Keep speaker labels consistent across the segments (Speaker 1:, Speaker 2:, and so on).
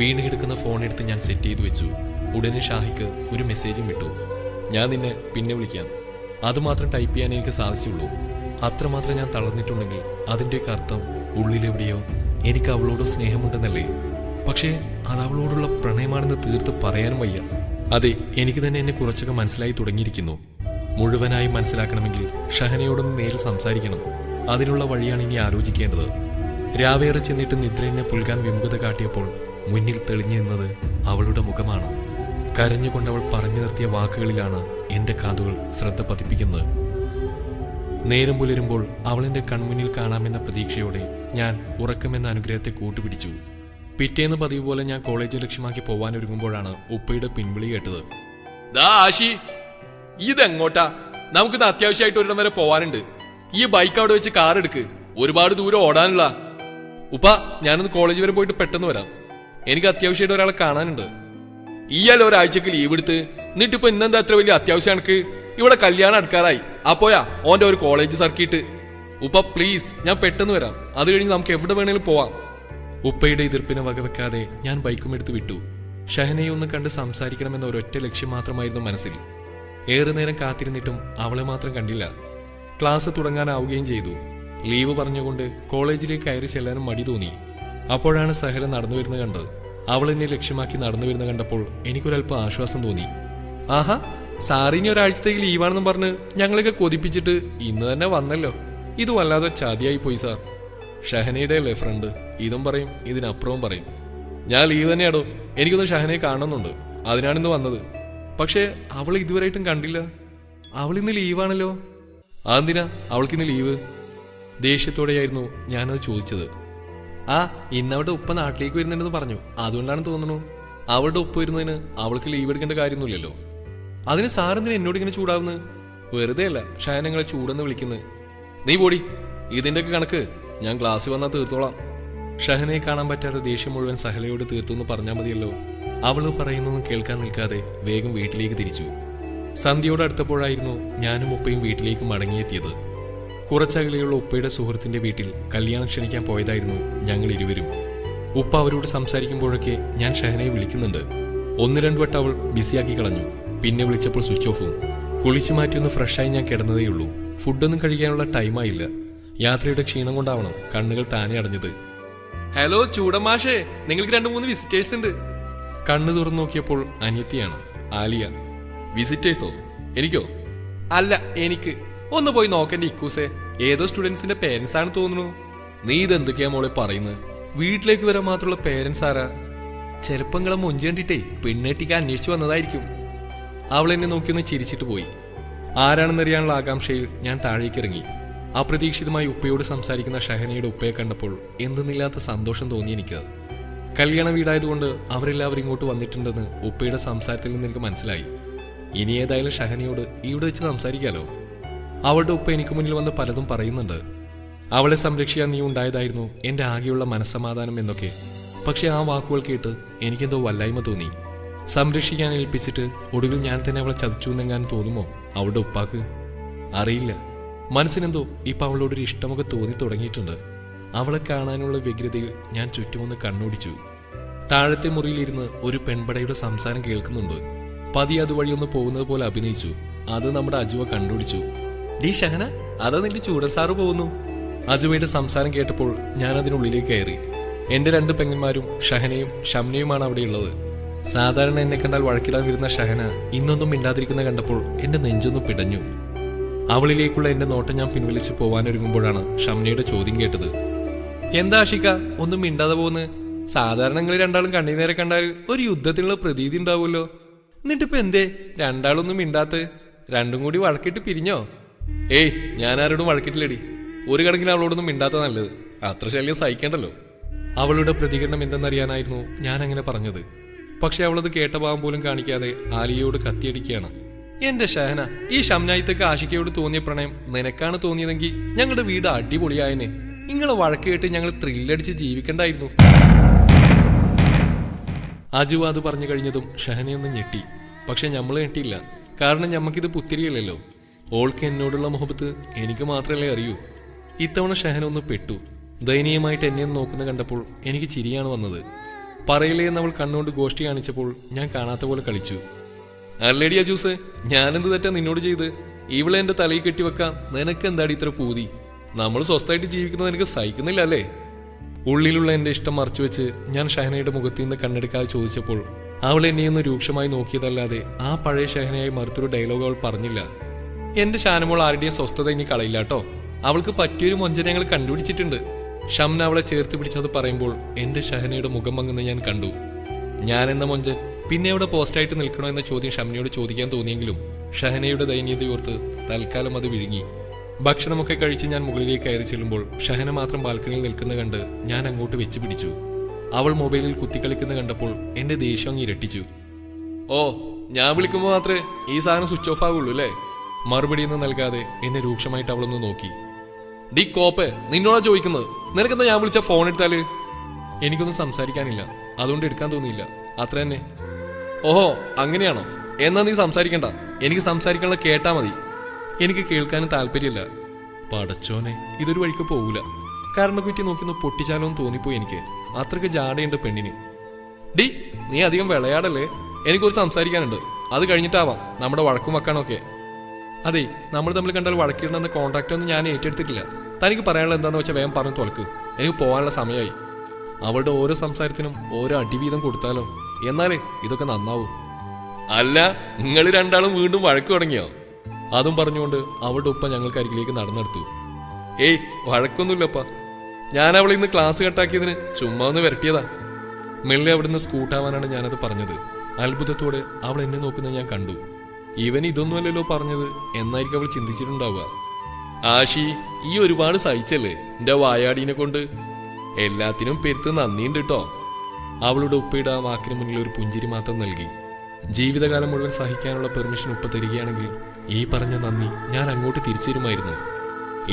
Speaker 1: വീണ് കിടക്കുന്ന ഫോൺ എടുത്ത് ഞാൻ സെറ്റ് ചെയ്തു വെച്ചു ഉടനെ ഷാഹിക്ക് ഒരു മെസ്സേജും വിട്ടു ഞാൻ നിന്നെ പിന്നെ വിളിക്കാം അതുമാത്രം ടൈപ്പ് ചെയ്യാൻ എനിക്ക് സാധിച്ചുള്ളൂ അത്രമാത്രം ഞാൻ തളർന്നിട്ടുണ്ടെങ്കിൽ അതിൻ്റെയൊക്കെ അർത്ഥം ഉള്ളിലെവിടെയോ എനിക്ക് അവളോട് സ്നേഹമുണ്ടെന്നല്ലേ പക്ഷേ അത് അവളോടുള്ള പ്രണയമാണെന്ന് തീർത്ത് പറയാനും വയ്യ അതെ എനിക്ക് തന്നെ എന്നെ കുറച്ചൊക്കെ മനസ്സിലായി തുടങ്ങിയിരിക്കുന്നു മുഴുവനായും മനസ്സിലാക്കണമെങ്കിൽ ഷഹനയോടൊന്ന് നേരിൽ സംസാരിക്കണം അതിനുള്ള വഴിയാണ് ഇനി ആലോചിക്കേണ്ടത് രാവേറെ ചെന്നിട്ട് നിദ്ര എന്നെ പുൽകാൻ വിമുഖത കാട്ടിയപ്പോൾ മുന്നിൽ തെളിഞ്ഞു നിന്നത് അവളുടെ മുഖമാണ് കരഞ്ഞുകൊണ്ടവൾ പറഞ്ഞു നിർത്തിയ വാക്കുകളിലാണ് എൻ്റെ കാതുകൾ ശ്രദ്ധ പതിപ്പിക്കുന്നത് നേരം പുലരുമ്പോൾ അവളെൻ്റെ കൺമുന്നിൽ കാണാമെന്ന പ്രതീക്ഷയോടെ ഞാൻ ഉറക്കമെന്ന അനുഗ്രഹത്തെ കൂട്ടുപിടിച്ചു പിറ്റേന്ന് പതിവ് പോലെ ഞാൻ കോളേജ് ലക്ഷ്യമാക്കി പോവാൻ ഒരുങ്ങുമ്പോഴാണ് ഉപ്പയുടെ പിൻവിളി കേട്ടത് ദാ ആശി ഇതെങ്ങോട്ടാ ഇത് അത്യാവശ്യമായിട്ട് ഒരിടം വരെ പോവാനുണ്ട് ഈ ബൈക്ക് അവിടെ വെച്ച് കാർ എടുക്ക് ഒരുപാട് ദൂരം ഓടാനുള്ള ഉപ്പ ഞാനൊന്ന് കോളേജ് വരെ പോയിട്ട് പെട്ടെന്ന് വരാം എനിക്ക് അത്യാവശ്യമായിട്ട് ഒരാളെ കാണാനുണ്ട് ഇയാൾ ഒരാഴ്ചക്ക് ലീവ് എടുത്ത് എന്നിട്ടിപ്പോ ഇന്നെന്താ അത്ര വലിയ അത്യാവശ്യം എനിക്ക് ഇവിടെ കല്യാണം അടുക്കാറായി അപ്പോയാ ഓന്റെ ഒരു കോളേജ് സർക്കിട്ട് ഉപ്പ പ്ലീസ് ഞാൻ പെട്ടെന്ന് വരാം അത് കഴിഞ്ഞ് നമുക്ക് എവിടെ വേണേലും പോവാം ഉപ്പയുടെ എതിർപ്പിനെ വകവെക്കാതെ ഞാൻ ബൈക്കും എടുത്ത് വിട്ടു ഷഹനയെ ഒന്ന് കണ്ട് സംസാരിക്കണമെന്ന ഒരൊറ്റ ലക്ഷ്യം മാത്രമായിരുന്നു മനസ്സിൽ ഏറെ നേരം കാത്തിരുന്നിട്ടും അവളെ മാത്രം കണ്ടില്ല ക്ലാസ് തുടങ്ങാനാവുകയും ചെയ്തു ലീവ് പറഞ്ഞുകൊണ്ട് കോളേജിലേക്ക് കയറി ചെല്ലാനും മടി തോന്നി അപ്പോഴാണ് സഹല നടന്നു വരുന്നത് കണ്ടത് അവൾ എന്നെ ലക്ഷ്യമാക്കി നടന്നു വരുന്ന കണ്ടപ്പോൾ എനിക്കൊരല്പം ആശ്വാസം തോന്നി ആഹാ സാറിനി ഒരാഴ്ചത്തേക്ക് ലീവാണെന്നും പറഞ്ഞ് ഞങ്ങളൊക്കെ കൊതിപ്പിച്ചിട്ട് ഇന്ന് തന്നെ വന്നല്ലോ ഇത് വല്ലാതെ ചാതിയായി പോയി സാർ ഷഹനയുടെ അല്ലേ ഫ്രണ്ട് ഇതും പറയും ഇതിനപ്പുറവും പറയും ഞാൻ ലീവ് തന്നെയാടോ എനിക്കൊന്ന് ഷഹനയെ കാണുന്നുണ്ട് അതിനാണിന്ന് വന്നത് പക്ഷേ അവൾ ഇതുവരെയായിട്ടും കണ്ടില്ല അവൾ ഇന്ന് ലീവാണല്ലോ അതെന്തിനാ അവൾക്കിന്ന് ലീവ് ദേഷ്യത്തോടെയായിരുന്നു ഞാനത് ചോദിച്ചത് ആ ഇന്നവളുടെ ഉപ്പ നാട്ടിലേക്ക് വരുന്നുണ്ടെന്ന് പറഞ്ഞു അതുകൊണ്ടാണ് തോന്നുന്നു അവളുടെ ഉപ്പ് വരുന്നതിന് അവൾക്ക് ലീവ് എടുക്കേണ്ട കാര്യമൊന്നുമില്ലല്ലോ അതിന് സാറെന്തിന് എന്നോട് ഇങ്ങനെ ചൂടാവുന്നു വെറുതെ അല്ല ഷാനങ്ങളെ ചൂടെന്ന് വിളിക്കുന്നത് നീ പോടി ഇതിൻ്റെയൊക്കെ കണക്ക് ഞാൻ ക്ലാസ്സിൽ വന്നാൽ തീർത്തോളാം ഷഹനെ കാണാൻ പറ്റാത്ത ദേഷ്യം മുഴുവൻ സഹലയോട് തീർത്തു എന്ന് പറഞ്ഞാൽ മതിയല്ലോ അവൾ പറയുന്നൊന്നും കേൾക്കാൻ നിൽക്കാതെ വേഗം വീട്ടിലേക്ക് തിരിച്ചു സന്ധ്യയോട് അടുത്തപ്പോഴായിരുന്നു ഞാനും ഉപ്പയും വീട്ടിലേക്ക് മടങ്ങിയെത്തിയത് കുറച്ചകലെയുള്ള ഉപ്പയുടെ സുഹൃത്തിന്റെ വീട്ടിൽ കല്യാണം ക്ഷണിക്കാൻ പോയതായിരുന്നു ഞങ്ങൾ ഇരുവരും ഉപ്പ അവരോട് സംസാരിക്കുമ്പോഴൊക്കെ ഞാൻ ഷഹനയെ വിളിക്കുന്നുണ്ട് ഒന്ന് രണ്ടു വട്ടം അവൾ ബിസിയാക്കി കളഞ്ഞു പിന്നെ വിളിച്ചപ്പോൾ സ്വിച്ച് ഓഫും കുളിച്ചു മാറ്റി ഒന്ന് ഫ്രഷായി ഞാൻ കിടന്നതേയുള്ളൂ ഫുഡൊന്നും കഴിക്കാനുള്ള ടൈമായില്ല യാത്രയുടെ ക്ഷീണം കൊണ്ടാവണം കണ്ണുകൾ താനെ അടഞ്ഞത് ഹലോ ചൂടമാഷേ നിങ്ങൾക്ക് രണ്ട് മൂന്ന് വിസിറ്റേഴ്സ് ഉണ്ട് കണ്ണു തുറന്നു നോക്കിയപ്പോൾ അനിയത്തിയാണ് ആലിയ വിസിറ്റേഴ്സോ എനിക്കോ അല്ല എനിക്ക് ഒന്ന് പോയി നോക്കേണ്ട ഇക്കൂസെ ഏതോ സ്റ്റുഡൻസിന്റെ പേരൻസ് ആണ് തോന്നുന്നു നീ ഇതെന്തൊക്കെയാ മോളെ പറയുന്നത് വീട്ടിലേക്ക് വരാൻ മാത്രമുള്ള പേരൻസ് ആരാ ചെറുപ്പങ്ങളെ മുഞ്ചേണ്ടിട്ടേ കണ്ടിട്ടേ പെണ്ണേട്ടിക്ക് അന്വേഷിച്ചു വന്നതായിരിക്കും അവൾ എന്നെ നോക്കിയൊന്ന് ചിരിച്ചിട്ട് പോയി ആരാണെന്നറിയാനുള്ള ആകാംക്ഷയിൽ ഞാൻ താഴേക്കിറങ്ങി അപ്രതീക്ഷിതമായി ഉപ്പയോട് സംസാരിക്കുന്ന ഷഹനയുടെ ഉപ്പയെ കണ്ടപ്പോൾ എന്തെന്നില്ലാത്ത സന്തോഷം തോന്നി എനിക്ക് കല്യാണ വീടായതുകൊണ്ട് അവരെല്ലാവരും ഇങ്ങോട്ട് വന്നിട്ടുണ്ടെന്ന് ഉപ്പയുടെ സംസാരത്തിൽ നിന്ന് എനിക്ക് മനസ്സിലായി ഇനി ഏതായാലും ഷഹനയോട് ഇവിടെ വെച്ച് സംസാരിക്കാലോ അവളുടെ ഉപ്പ എനിക്ക് മുന്നിൽ വന്ന് പലതും പറയുന്നുണ്ട് അവളെ സംരക്ഷിക്കാൻ നീ ഉണ്ടായതായിരുന്നു എൻ്റെ ആകെയുള്ള മനസ്സമാധാനം എന്നൊക്കെ പക്ഷെ ആ വാക്കുകൾ കേട്ട് എനിക്കെന്തോ വല്ലായ്മ തോന്നി സംരക്ഷിക്കാൻ ഏൽപ്പിച്ചിട്ട് ഒടുവിൽ ഞാൻ തന്നെ അവളെ ചതിച്ചു എന്നെങ്ങാൻ തോന്നുമോ അവളുടെ ഉപ്പാക്ക് അറിയില്ല മനസ്സിനെന്തോ ഇപ്പം അവളോടൊരു ഇഷ്ടമൊക്കെ തോന്നി തുടങ്ങിയിട്ടുണ്ട് അവളെ കാണാനുള്ള വ്യഗ്രതയിൽ ഞാൻ ചുറ്റുമൊന്ന് കണ്ണോടിച്ചു താഴത്തെ മുറിയിലിരുന്ന് ഒരു പെൺപടയുടെ സംസാരം കേൾക്കുന്നുണ്ട് പതി അതുവഴി ഒന്ന് പോകുന്നത് പോലെ അഭിനയിച്ചു അത് നമ്മുടെ അജുവ കണ്ടുപിടിച്ചു ഡി ഷഹന അതാ നിന്റെ ചൂടൻ സാറ് പോകുന്നു അജുമയുടെ സംസാരം കേട്ടപ്പോൾ ഞാൻ അതിനുള്ളിലേക്ക് കയറി എൻ്റെ രണ്ട് പെങ്ങന്മാരും ഷഹനയും ഷംനയുമാണ് അവിടെയുള്ളത് സാധാരണ എന്നെ കണ്ടാൽ വഴക്കിടാൻ വരുന്ന ഷഹന ഇന്നൊന്നും മിണ്ടാതിരിക്കുന്ന കണ്ടപ്പോൾ എൻ്റെ നെഞ്ചൊന്നും പിടഞ്ഞു അവളിലേക്കുള്ള എൻ്റെ നോട്ടം ഞാൻ പിൻവലിച്ച് പോവാനൊരുങ്ങുമ്പോഴാണ് ഷംനയുടെ ചോദ്യം കേട്ടത് എന്താ ആഷിക ഒന്നും മിണ്ടാതെ പോകുന്നത് സാധാരണ നിങ്ങൾ രണ്ടാളും കണ്ണീനേരെ കണ്ടാൽ ഒരു യുദ്ധത്തിനുള്ള പ്രതീതി ഉണ്ടാവുമല്ലോ എന്നിട്ടിപ്പോ എന്തേ രണ്ടാളൊന്നും മിണ്ടാത്ത രണ്ടും കൂടി വഴക്കിട്ട് പിരിഞ്ഞോ ഏയ് ഞാൻ ആരോടും വഴക്കിട്ടില്ലടി ഒരു കണക്കിന് അവളോടൊന്നും മിണ്ടാത്ത നല്ലത് അത്ര ശല്യം സഹിക്കണ്ടല്ലോ അവളുടെ പ്രതികരണം എന്തെന്നറിയാനായിരുന്നു ഞാൻ അങ്ങനെ പറഞ്ഞത് പക്ഷെ അവളത് കേട്ട ഭാവം പോലും കാണിക്കാതെ ആലിയയോട് കത്തിയടിക്കുകയാണ് എന്റെ ഷഹന ഈ ഷംനായിത്തൊക്കെ ആഷിക്കയോട് തോന്നിയ പ്രണയം നിനക്കാണ് തോന്നിയതെങ്കിൽ ഞങ്ങളുടെ വീട് അടിപൊളിയായനെ നിങ്ങളെ വഴക്ക് കേട്ട് ഞങ്ങൾ ത്രില്ലടിച്ച് ജീവിക്കണ്ടായിരുന്നു അജു അത് പറഞ്ഞു കഴിഞ്ഞതും ഷഹനയൊന്നും ഞെട്ടി പക്ഷെ നമ്മൾ ഞെട്ടിയില്ല കാരണം ഞമ്മക്കിത് പുത്തിരിയല്ലല്ലോ ഓൾക്ക് എന്നോടുള്ള മുഹബത്ത് എനിക്ക് മാത്രമല്ലേ അറിയൂ ഇത്തവണ ഷഹനൊന്ന് ഒന്ന് പെട്ടു ദയനീയമായിട്ട് എന്നെ നോക്കുന്ന കണ്ടപ്പോൾ എനിക്ക് ചിരിയാണ് വന്നത് പറയില്ലേ നമ്മൾ കണ്ണുകൊണ്ട് ഗോഷ്ടി കാണിച്ചപ്പോൾ ഞാൻ കാണാത്ത പോലെ കളിച്ചു അല്ലേഡിയ ജ്യൂസ് ഞാനെന്ത് തെറ്റാ നിന്നോട് ചെയ്ത് ഇവളെ എന്റെ തലയിൽ വെക്കാം നിനക്ക് എന്താടി ഇത്ര പൂതി നമ്മൾ സ്വസ്ഥമായിട്ട് ജീവിക്കുന്നത് എനിക്ക് സഹിക്കുന്നില്ല അല്ലേ ഉള്ളിലുള്ള എന്റെ ഇഷ്ടം മറച്ചു വെച്ച് ഞാൻ ഷഹനയുടെ മുഖത്തു നിന്ന് കണ്ണെടുക്കാതെ ചോദിച്ചപ്പോൾ അവൾ എന്നെയൊന്ന് രൂക്ഷമായി നോക്കിയതല്ലാതെ ആ പഴയ ഷഹനയായി മറുത്തൊരു ഡയലോഗ് അവൾ പറഞ്ഞില്ല എന്റെ ശാനമോൾ ആരുടെയും സ്വസ്ഥത ഇനി കളയില്ല കേട്ടോ അവൾക്ക് പറ്റിയൊരു മൊഞ്ചനെ ഞങ്ങൾ കണ്ടുപിടിച്ചിട്ടുണ്ട് ഷംന അവളെ ചേർത്ത് പിടിച്ചത് പറയുമ്പോൾ എന്റെ ഷഹനയുടെ മുഖം മങ്ങുന്ന ഞാൻ കണ്ടു ഞാൻ എന്ന മൊഞ്ചൻ പിന്നെ അവിടെ പോസ്റ്റായിട്ട് നിൽക്കണോ എന്ന ചോദ്യം ഷംനയോട് ചോദിക്കാൻ തോന്നിയെങ്കിലും ഷഹനയുടെ ദയനീയതയോർത്ത് തൽക്കാലം അത് വിഴുങ്ങി ഭക്ഷണമൊക്കെ കഴിച്ച് ഞാൻ മുകളിലേക്ക് കയറി ചെല്ലുമ്പോൾ ഷഹന മാത്രം ബാൽക്കണിയിൽ നിൽക്കുന്ന കണ്ട് ഞാൻ അങ്ങോട്ട് വെച്ച് പിടിച്ചു അവൾ മൊബൈലിൽ കുത്തിക്കളിക്കുന്ന കണ്ടപ്പോൾ എന്റെ ദേഷ്യം ഇരട്ടിച്ചു ഓ ഞാൻ വിളിക്കുമ്പോൾ മാത്രമേ ഈ സാധനം സ്വിച്ച് ഓഫ് ആകുള്ളൂ അല്ലേ മറുപടിയൊന്നും നൽകാതെ എന്നെ രൂക്ഷമായിട്ട് അവളൊന്ന് നോക്കി ഡി കോപ്പ് നിന്നോടാ ചോദിക്കുന്നത് നിനക്കെന്താ ഞാൻ വിളിച്ച ഫോൺ എടുത്താല് എനിക്കൊന്നും സംസാരിക്കാനില്ല അതുകൊണ്ട് എടുക്കാൻ തോന്നിയില്ല അത്ര തന്നെ ഓഹോ അങ്ങനെയാണോ എന്നാ നീ സംസാരിക്കണ്ട എനിക്ക് സംസാരിക്കാനുള്ള കേട്ടാ മതി എനിക്ക് കേൾക്കാനും താല്പര്യമില്ല പടച്ചോനെ ഇതൊരു വഴിക്ക് പോകൂല കാരണം കുറ്റി നോക്കിയൊന്ന് പൊട്ടിച്ചാലോന്ന് തോന്നിപ്പോയി എനിക്ക് അത്രക്ക് ജാടയുണ്ട് പെണ്ണിന് ഡി നീ അധികം വിളയാടല്ലേ എനിക്കൊരു സംസാരിക്കാനുണ്ട് അത് കഴിഞ്ഞിട്ടാവാം നമ്മുടെ വഴക്കും വക്കാനൊക്കെ അതെ നമ്മൾ തമ്മിൽ കണ്ടാൽ വഴക്കിടണമെന്ന കോൺട്രാക്റ്റ് ഒന്നും ഞാൻ ഏറ്റെടുത്തിട്ടില്ല തനിക്ക് പറയാനുള്ള എന്താന്ന് വെച്ചാൽ വേഗം പറഞ്ഞു തുറക്ക് എനിക്ക് പോകാനുള്ള സമയമായി അവളുടെ ഓരോ സംസാരത്തിനും ഓരോ അടിവീതം കൊടുത്താലോ എന്നാലേ ഇതൊക്കെ നന്നാവും അല്ല നിങ്ങൾ രണ്ടാളും വീണ്ടും വഴക്ക് തുടങ്ങിയോ അതും പറഞ്ഞുകൊണ്ട് അവളുടെ ഉപ്പ ഞങ്ങൾക്ക് അരികിലേക്ക് നടന്നെടുത്തു ഏയ് വഴക്കൊന്നുമില്ലപ്പാ ഞാൻ അവളെ ഇന്ന് ക്ലാസ് കട്ടാക്കിയതിന് ചുമ്മാ ഒന്ന് വരട്ടിയതാ മെല്ലെ അവിടുന്ന് സ്കൂട്ടാവാനാണ് ഞാനത് പറഞ്ഞത് അത്ഭുതത്തോടെ അവൾ എന്നെ നോക്കുന്നത് ഞാൻ കണ്ടു ഇവൻ ഇതൊന്നുമല്ലല്ലോ പറഞ്ഞത് എന്നായിരിക്കും അവൾ ചിന്തിച്ചിട്ടുണ്ടാവുക ആഷി ഈ ഒരുപാട് സഹിച്ചല്ലേ എന്റെ വായാടീനെ കൊണ്ട് എല്ലാത്തിനും പെരുത്ത് നന്ദിയുണ്ട് കേട്ടോ അവളുടെ ഉപ്പയുടെ ആ വാക്കിന് മുന്നിൽ ഒരു പുഞ്ചിരി മാത്രം നൽകി ജീവിതകാലം മുഴുവൻ സഹിക്കാനുള്ള പെർമിഷൻ ഉപ്പ തരികയാണെങ്കിൽ ഈ പറഞ്ഞ നന്ദി ഞാൻ അങ്ങോട്ട് തിരിച്ചു തരുമായിരുന്നു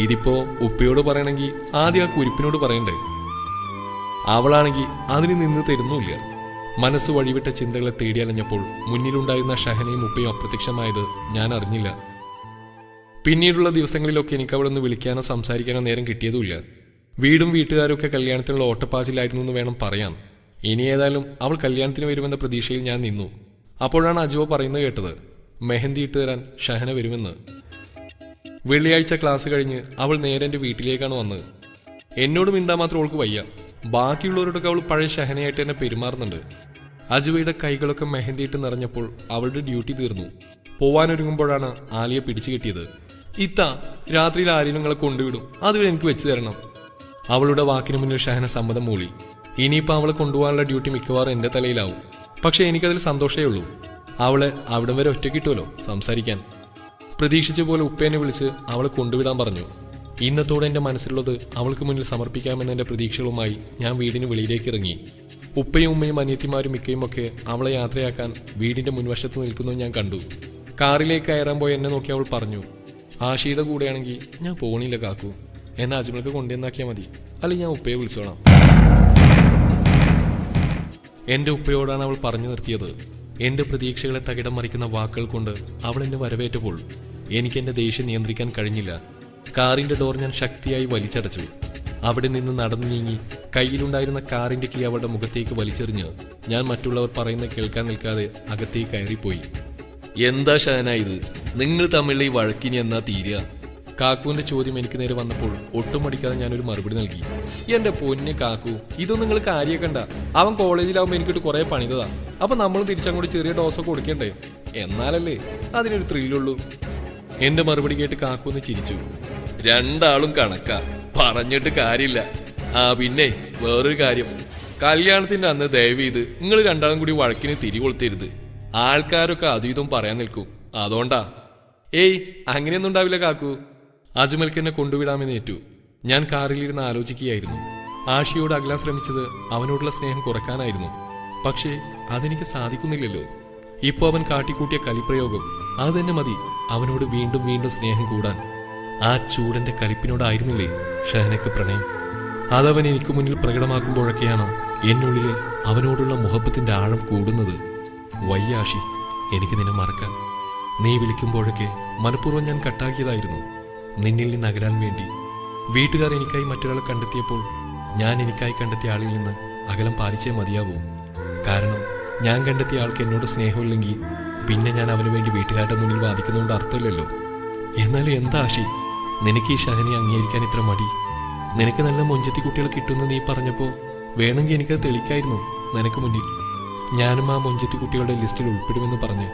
Speaker 1: ഇതിപ്പോ ഉപ്പയോട് പറയണമെങ്കിൽ ആദ്യം ആ കുരിപ്പിനോട് പറയണ്ടേ അവളാണെങ്കിൽ അതിന് നിന്ന് തരുന്നുമില്ല മനസ്സ് വഴിവിട്ട ചിന്തകളെ തേടിയലഞ്ഞപ്പോൾ മുന്നിലുണ്ടായിരുന്ന ഷഹനയും ഉപ്പയും അപ്രത്യക്ഷമായത് ഞാൻ അറിഞ്ഞില്ല പിന്നീടുള്ള ദിവസങ്ങളിലൊക്കെ എനിക്ക് അവിടെ നിന്ന് വിളിക്കാനോ സംസാരിക്കാനോ നേരം കിട്ടിയതുമില്ല വീടും വീട്ടുകാരൊക്കെ കല്യാണത്തിനുള്ള ഓട്ടപ്പാച്ചിലായിരുന്നു എന്ന് വേണം പറയാൻ ഇനി ഏതായാലും അവൾ കല്യാണത്തിന് വരുമെന്ന പ്രതീക്ഷയിൽ ഞാൻ നിന്നു അപ്പോഴാണ് അജുവ പറയുന്നത് കേട്ടത് മെഹന്തി ഇട്ട് തരാൻ ഷഹന വരുമെന്ന് വെള്ളിയാഴ്ച ക്ലാസ് കഴിഞ്ഞ് അവൾ നേരെ എൻ്റെ വീട്ടിലേക്കാണ് വന്നത് എന്നോട് മിണ്ടാ മാത്രം അവൾക്ക് വയ്യ ബാക്കിയുള്ളവരോടൊക്കെ അവൾ പഴയ ഷഹനയായിട്ട് തന്നെ പെരുമാറുന്നുണ്ട് അജുവയുടെ കൈകളൊക്കെ മെഹന്തിയിട്ട് നിറഞ്ഞപ്പോൾ അവളുടെ ഡ്യൂട്ടി തീർന്നു പോവാനൊരുങ്ങുമ്പോഴാണ് ആലിയെ പിടിച്ചു കിട്ടിയത് ഇത്ത രാത്രിയിൽ ആരെയും നിങ്ങളെ കൊണ്ടുവിടും അതുവരെ എനിക്ക് വെച്ചു തരണം അവളുടെ വാക്കിന് മുന്നിൽ ഷഹന സമ്മതം മൂളി ഇനിയിപ്പോൾ അവളെ കൊണ്ടുപോകാനുള്ള ഡ്യൂട്ടി മിക്കവാറും എൻ്റെ തലയിലാവും പക്ഷേ എനിക്കതിൽ സന്തോഷമേ ഉള്ളൂ അവളെ അവിടം വരെ ഒറ്റ കിട്ടുമല്ലോ സംസാരിക്കാൻ പ്രതീക്ഷിച്ച പോലെ ഉപ്പേനെ വിളിച്ച് അവളെ കൊണ്ടുവിടാൻ പറഞ്ഞു ഇന്നത്തോടെ എൻ്റെ മനസ്സിലുള്ളത് അവൾക്ക് മുന്നിൽ സമർപ്പിക്കാമെന്നതിൻ്റെ പ്രതീക്ഷകളുമായി ഞാൻ വീടിന് വെളിയിലേക്ക് ഇറങ്ങി ഉപ്പയും ഉമ്മയും അനിയത്തിമാരും മിക്കയും ഒക്കെ അവളെ യാത്രയാക്കാൻ വീടിൻ്റെ മുൻവശത്ത് നിൽക്കുന്നു ഞാൻ കണ്ടു കാറിലേക്ക് കയറാൻ പോയി എന്നെ നോക്കി അവൾ പറഞ്ഞു ആഷിയുടെ കൂടെയാണെങ്കിൽ ഞാൻ പോണില്ല കാക്കു എന്നാൽ അജ്മൽക്ക് കൊണ്ടുവന്നാക്കിയാൽ മതി അല്ലെങ്കിൽ ഞാൻ ഉപ്പയെ വിളിച്ചോളാം എൻ്റെ ഉപ്പയോടാണ് അവൾ പറഞ്ഞു നിർത്തിയത് എൻ്റെ പ്രതീക്ഷകളെ തകിടം മറിക്കുന്ന വാക്കുകൾ കൊണ്ട് അവൾ എന്നെ വരവേറ്റപ്പോൾ എനിക്ക് എൻ്റെ ദേഷ്യം നിയന്ത്രിക്കാൻ കഴിഞ്ഞില്ല കാറിന്റെ ഡോർ ഞാൻ ശക്തിയായി വലിച്ചടച്ചു അവിടെ നിന്ന് നടന്നു നീങ്ങി കയ്യിലുണ്ടായിരുന്ന കാറിന്റെ കീ അവളുടെ മുഖത്തേക്ക് വലിച്ചെറിഞ്ഞ് ഞാൻ മറ്റുള്ളവർ പറയുന്ന കേൾക്കാൻ നിൽക്കാതെ അകത്തേക്ക് കയറിപ്പോയി എന്താ ഷാന ഇത് നിങ്ങൾ തമ്മിലുള്ള ഈ വഴക്കിനി എന്നാ തീരുക കാക്കുവിന്റെ ചോദ്യം എനിക്ക് നേരെ വന്നപ്പോൾ ഒട്ടും ഞാൻ ഞാനൊരു മറുപടി നൽകി എന്റെ പൊന്നെ കാക്കു ഇതൊന്നും നിങ്ങൾ കണ്ട അവൻ കോളേജിലാവുമ്പോൾ എനിക്കിട്ട് കുറെ പണിതതാ അപ്പൊ നമ്മൾ തിരിച്ചങ്ങോട്ട് ചെറിയ ഡോസൊക്കെ കൊടുക്കണ്ടേ എന്നാലല്ലേ അതിനൊരു ത്രില്ലുള്ളൂ എന്റെ മറുപടി കേട്ട് കാക്കുവിന്ന് ചിരിച്ചു രണ്ടാളും കണക്കാ പറഞ്ഞിട്ട് കാര്യമില്ല ആ പിന്നെ വേറൊരു കാര്യം കല്യാണത്തിന്റെ അന്ന് ദയവ് ചെയ്ത് നിങ്ങൾ രണ്ടാളും കൂടി വഴക്കിന് തിരികൊളുത്തരുത് ആൾക്കാരൊക്കെ അതീതം പറയാൻ നിൽക്കും അതുകൊണ്ടാ ഏയ് അങ്ങനെയൊന്നും ഉണ്ടാവില്ല കാക്കു അജ്മൽക്ക് എന്നെ കൊണ്ടുവിടാമെന്ന് ഏറ്റു ഞാൻ കാറിലിരുന്ന് ആലോചിക്കുകയായിരുന്നു ആഷിയോട് അകലാൻ ശ്രമിച്ചത് അവനോടുള്ള സ്നേഹം കുറക്കാനായിരുന്നു പക്ഷേ അതെനിക്ക് സാധിക്കുന്നില്ലല്ലോ ഇപ്പോൾ അവൻ കാട്ടിക്കൂട്ടിയ കലിപ്രയോഗം അത് തന്നെ മതി അവനോട് വീണ്ടും വീണ്ടും സ്നേഹം കൂടാൻ ആ ചൂടൻ്റെ കലിപ്പിനോടായിരുന്നില്ലേ ഷഹനക്ക് പ്രണയം അതവൻ എനിക്ക് മുന്നിൽ പ്രകടമാക്കുമ്പോഴൊക്കെയാണ് എന്നുള്ളിലെ അവനോടുള്ള മുഹബത്തിൻ്റെ ആഴം കൂടുന്നത് വയ്യാഷി എനിക്ക് നിന്നെ മറക്കാൻ നീ വിളിക്കുമ്പോഴൊക്കെ മനഃപൂർവ്വം ഞാൻ കട്ടാക്കിയതായിരുന്നു നിന്നിൽ നിന്ന് അകലാൻ വേണ്ടി വീട്ടുകാർ എനിക്കായി മറ്റൊരാളെ കണ്ടെത്തിയപ്പോൾ ഞാൻ എനിക്കായി കണ്ടെത്തിയ ആളിൽ നിന്ന് അകലം പാലിച്ചേ മതിയാകൂ കാരണം ഞാൻ കണ്ടെത്തിയ ആൾക്ക് എന്നോട് സ്നേഹമില്ലെങ്കിൽ പിന്നെ ഞാൻ അവന് വേണ്ടി വീട്ടുകാരുടെ മുന്നിൽ വാദിക്കുന്നതുകൊണ്ട് അർത്ഥമില്ലല്ലോ എന്നാലും എന്താ ആശി നിനക്ക് ഈ ഷഹനെ അംഗീകരിക്കാൻ ഇത്ര മടി നിനക്ക് നല്ല മൊഞ്ചത്തി കുട്ടികൾ കിട്ടുമെന്ന് നീ പറഞ്ഞപ്പോൾ വേണമെങ്കിൽ എനിക്ക് തെളിക്കായിരുന്നു നിനക്ക് മുന്നിൽ ഞാനും ആ മൊഞ്ചത്തി കുട്ടികളുടെ ലിസ്റ്റിൽ ഉൾപ്പെടുമെന്ന് പറഞ്ഞു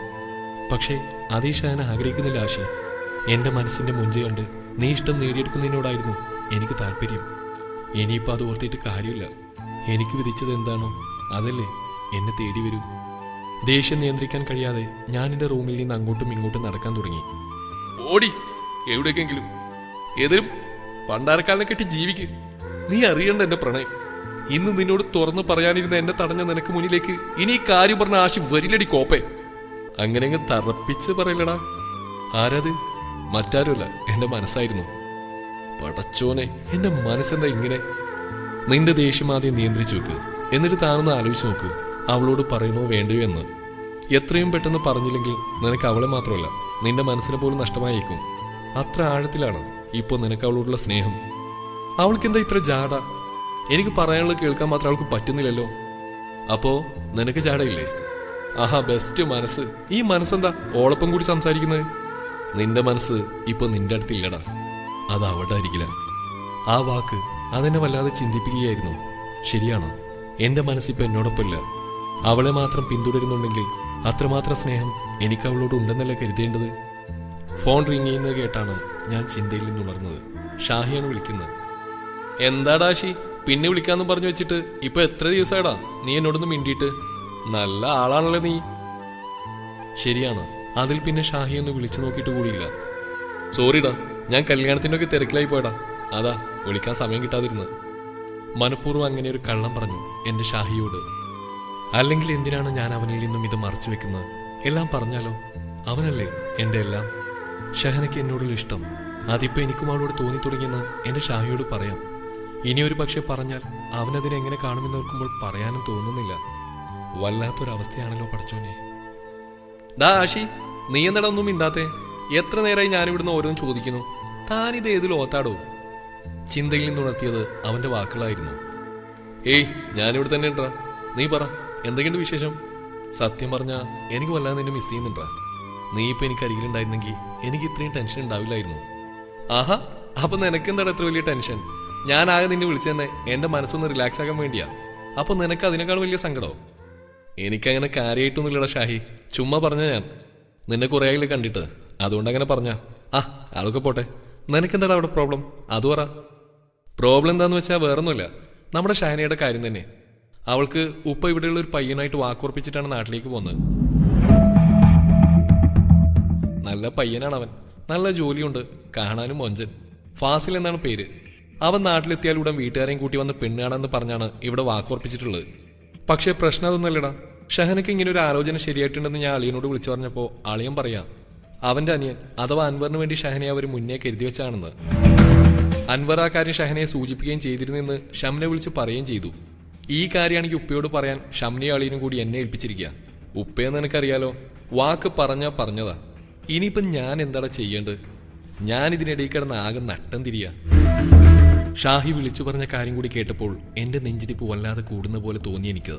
Speaker 1: പക്ഷേ അത് ഈ ഷഹൻ ആഗ്രഹിക്കുന്നില്ല ആശി എൻ്റെ മനസ്സിൻ്റെ മുഞ്ചി കണ്ട് നീ ഇഷ്ടം നേടിയെടുക്കുന്നതിനോടായിരുന്നു എനിക്ക് താല്പര്യം ഇനിയിപ്പോൾ അത് ഓർത്തിയിട്ട് കാര്യമില്ല എനിക്ക് വിധിച്ചത് എന്താണോ അതല്ലേ എന്നെ തേടി വരൂ ദേഷ്യം നിയന്ത്രിക്കാൻ കഴിയാതെ ഞാൻ എൻ്റെ റൂമിൽ നിന്ന് അങ്ങോട്ടും ഇങ്ങോട്ടും നടക്കാൻ തുടങ്ങി ഓടി എവിടേക്കെങ്കിലും ഏതിലും പണ്ടാരക്കാലിനെ കെട്ടി ജീവിക്ക് നീ അറിയണ്ട എന്റെ പ്രണയം ഇന്ന് നിന്നോട് തുറന്നു പറയാനിരുന്ന എന്നെ തടഞ്ഞ നിനക്ക് മുന്നിലേക്ക് ഇനി കാര്യം പറഞ്ഞ ആശി വരിലടി കോപ്പേ അങ്ങനെ അങ്ങ് തറപ്പിച്ച് പറയലടാ ആരാത് മറ്റാരുമല്ല എന്റെ മനസ്സായിരുന്നു പടച്ചോനെ എന്റെ മനസ്സെന്താ ഇങ്ങനെ നിന്റെ ദേഷ്യം ആദ്യം നിയന്ത്രിച്ചു വെക്ക് എന്നിട്ട് താനൊന്ന് ആലോചിച്ച് നോക്ക് അവളോട് പറയണോ വേണ്ടയോ എന്ന് എത്രയും പെട്ടെന്ന് പറഞ്ഞില്ലെങ്കിൽ നിനക്ക് അവളെ മാത്രമല്ല നിന്റെ മനസ്സിനെ പോലും നഷ്ടമായേക്കും അത്ര ആഴത്തിലാണ് ഇപ്പോൾ നിനക്ക് അവളോടുള്ള സ്നേഹം അവൾക്ക് എന്താ ഇത്ര ജാട എനിക്ക് പറയാനുള്ളത് കേൾക്കാൻ മാത്രം അവൾക്ക് പറ്റുന്നില്ലല്ലോ അപ്പോ നിനക്ക് ജാടയില്ലേ ആഹാ ബെസ്റ്റ് മനസ്സ് ഈ മനസ്സെന്താ ഓളപ്പം കൂടി സംസാരിക്കുന്നത് നിന്റെ മനസ്സ് ഇപ്പൊ നിന്റെ അടുത്തില്ലടാ അത് അവളുടെ ആയിരിക്കില്ല ആ വാക്ക് അതെന്നെ വല്ലാതെ ചിന്തിപ്പിക്കുകയായിരുന്നു ശരിയാണ് ഇപ്പൊ എന്നോടൊപ്പം ഇല്ല അവളെ മാത്രം പിന്തുടരുന്നുണ്ടെങ്കിൽ അത്രമാത്രം സ്നേഹം എനിക്ക് അവളോട് ഉണ്ടെന്നല്ല കരുതേണ്ടത് ഫോൺ റിങ് ചെയ്യുന്നത് കേട്ടാണ് ഞാൻ ചിന്തയിൽ ഉണർന്നത് ഷാഹിയാണ് വിളിക്കുന്നത് എന്താടാ ഷി പിന്നെ വിളിക്കാന്ന് പറഞ്ഞു വെച്ചിട്ട് ഇപ്പൊ എത്ര ദിവസമായിടാ നീ എന്നോടൊന്ന് മിണ്ടിയിട്ട് നല്ല ആളാണല്ലോ നീ ശരിയാണ് അതിൽ പിന്നെ ഷാഹി ഒന്ന് വിളിച്ചു നോക്കിയിട്ട് കൂടിയില്ല സോറിടാ ഞാൻ കല്യാണത്തിനൊക്കെ ഒക്കെ തിരക്കിലായി പോയടാ അതാ വിളിക്കാൻ സമയം കിട്ടാതിരുന്നത് മനഃപൂർവ്വം അങ്ങനെ ഒരു കള്ളം പറഞ്ഞു എന്റെ ഷാഹിയോട് അല്ലെങ്കിൽ എന്തിനാണ് ഞാൻ അവനിൽ നിന്നും ഇത് മറച്ചു വെക്കുന്നത് എല്ലാം പറഞ്ഞാലോ അവനല്ലേ എന്റെ എല്ലാം ഷഹനയ്ക്ക് എന്നോടുള്ള ഇഷ്ടം അതിപ്പോൾ എനിക്കും അവളോട് തോന്നി തുടങ്ങിയെന്ന് എൻ്റെ ഷാഹിയോട് പറയാം ഇനിയൊരു പക്ഷേ പറഞ്ഞാൽ അവനതിനെ എങ്ങനെ കാണുമെന്ന് ഓർക്കുമ്പോൾ പറയാനും തോന്നുന്നില്ല വല്ലാത്തൊരവസ്ഥയാണല്ലോ പഠിച്ചോനെ ഡാ ആഷി നീ എന്താ ഒന്നും ഇണ്ടാത്തേ എത്ര നേരമായി ഞാനിവിടുന്ന് ഓരോന്നും ചോദിക്കുന്നു താനിത് ഏത് ഓത്താടോ ചിന്തയിൽ നിന്നുണർത്തിയത് അവൻ്റെ വാക്കുകളായിരുന്നു ഏയ് ഞാനിവിടെ തന്നെ ഉണ്ടാ നീ പറ എന്തൊക്കെയുണ്ട് വിശേഷം സത്യം പറഞ്ഞാൽ എനിക്ക് വല്ലാതെ നിന്നെ മിസ് ചെയ്യുന്നുണ്ടാ നീ ഇപ്പം എനിക്ക് അരികിലുണ്ടായിരുന്നെങ്കിൽ എനിക്ക് ഇത്രയും ടെൻഷൻ ഉണ്ടാവില്ലായിരുന്നു ആഹാ അപ്പൊ നിനക്കെന്താണ് എത്ര വലിയ ടെൻഷൻ ഞാൻ ആകെ നിന്നെ വിളിച്ചെന്നെ എന്റെ മനസ്സൊന്ന് റിലാക്സ് ആകാൻ വേണ്ടിയാ അപ്പൊ നിനക്ക് അതിനേക്കാൾ വലിയ സങ്കടമോ എനിക്കങ്ങനെ കാര്യമായിട്ടൊന്നുമില്ല ഷാഹി ചുമ്മാ പറഞ്ഞ ഞാൻ നിന്നെ കുറെ ആയില്ല കണ്ടിട്ട് അതുകൊണ്ട് അങ്ങനെ പറഞ്ഞ ആ അതൊക്കെ പോട്ടെ നിനക്കെന്താണ് അവിടെ പ്രോബ്ലം അത് പറ പ്രോബ്ലം എന്താന്ന് വെച്ചാൽ വേറൊന്നുമില്ല നമ്മുടെ ഷാനിയുടെ കാര്യം തന്നെ അവൾക്ക് ഉപ്പ ഇവിടെയുള്ള ഒരു പയ്യനായിട്ട് വാക്കുറപ്പിച്ചിട്ടാണ് നാട്ടിലേക്ക് പോകുന്നത് നല്ല പയ്യനാണ് അവൻ നല്ല ജോലിയുണ്ട് കാണാനും മൊഞ്ചൻ ഫാസിൽ എന്നാണ് പേര് അവൻ ഉടൻ വീട്ടുകാരെയും കൂട്ടി വന്ന് പെണ്ണാണെന്ന് പറഞ്ഞാണ് ഇവിടെ വാക്കുറപ്പിച്ചിട്ടുള്ളത് പക്ഷേ പ്രശ്നം അതൊന്നല്ലടാ ഷഹനക്ക് ഇങ്ങനെ ഒരു ആലോചന ശരിയായിട്ടുണ്ടെന്ന് ഞാൻ അളിയനോട് വിളിച്ചു പറഞ്ഞപ്പോൾ അളിയൻ പറയാം അവന്റെ അനിയൻ അഥവാ അൻവറിന് വേണ്ടി ഷഹനെ അവർ മുന്നേ കരുതി വെച്ചാണെന്ന് അൻവർ ആ കാര്യം ഷഹനയെ സൂചിപ്പിക്കുകയും ചെയ്തിരുന്നെന്ന് ഷംനെ വിളിച്ച് പറയുകയും ചെയ്തു ഈ കാര്യമാണെങ്കിൽ ഉപ്പയോട് പറയാൻ ഷംനയും അളിയനും കൂടി എന്നെ ഏൽപ്പിച്ചിരിക്കുക ഉപ്പയെന്ന് എനിക്കറിയാലോ വാക്ക് പറഞ്ഞാ പറഞ്ഞതാ ഇനിയിപ്പം ഞാൻ എന്താടാ ചെയ്യേണ്ടത് ഞാൻ ഇതിനിടയിൽ കിടന്ന് ആകെ നട്ടം തിരിയ ഷാഹി വിളിച്ചു പറഞ്ഞ കാര്യം കൂടി കേട്ടപ്പോൾ എൻ്റെ നെഞ്ചിരിപ്പ് വല്ലാതെ കൂടുന്ന പോലെ തോന്നി എനിക്ക്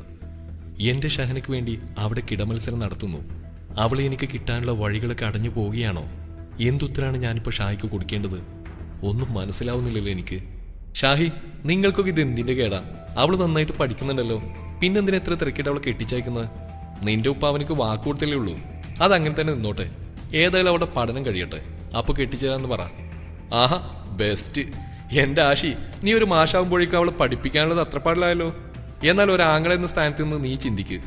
Speaker 1: എൻ്റെ ഷഹനക്ക് വേണ്ടി അവിടെ കിടമത്സരം നടത്തുന്നു അവളെ എനിക്ക് കിട്ടാനുള്ള വഴികളൊക്കെ അടഞ്ഞു പോവുകയാണോ എന്തുത്തരാണ് ഞാനിപ്പോൾ ഷാഹിക്ക് കൊടുക്കേണ്ടത് ഒന്നും മനസ്സിലാവുന്നില്ലല്ലോ എനിക്ക് ഷാഹി നിങ്ങൾക്കൊക്കെ ഇത് എന്തിൻ്റെ കേടാ അവൾ നന്നായിട്ട് പഠിക്കുന്നുണ്ടല്ലോ പിന്നെന്തിനെത്ര തിരക്കിട്ട് അവളെ കെട്ടിച്ചയക്കുന്നത് നിന്റെ ഉപ്പ അവനക്ക് വാക്കു ഉള്ളൂ അതങ്ങനെ തന്നെ നിന്നോട്ടെ ഏതായാലും അവിടെ പഠനം കഴിയട്ടെ അപ്പൊ കെട്ടിച്ചേരാന്ന് പറ ആഹാ ബെസ്റ്റ് എൻ്റെ ആശി നീ ഒരു മാഷാവുമ്പോഴേക്കും അവളെ പഠിപ്പിക്കാനുള്ളത് പാടില്ലായല്ലോ എന്നാൽ ഒരു ആങ്ങളെ എന്ന സ്ഥാനത്ത് നിന്ന് നീ ചിന്തിക്ക്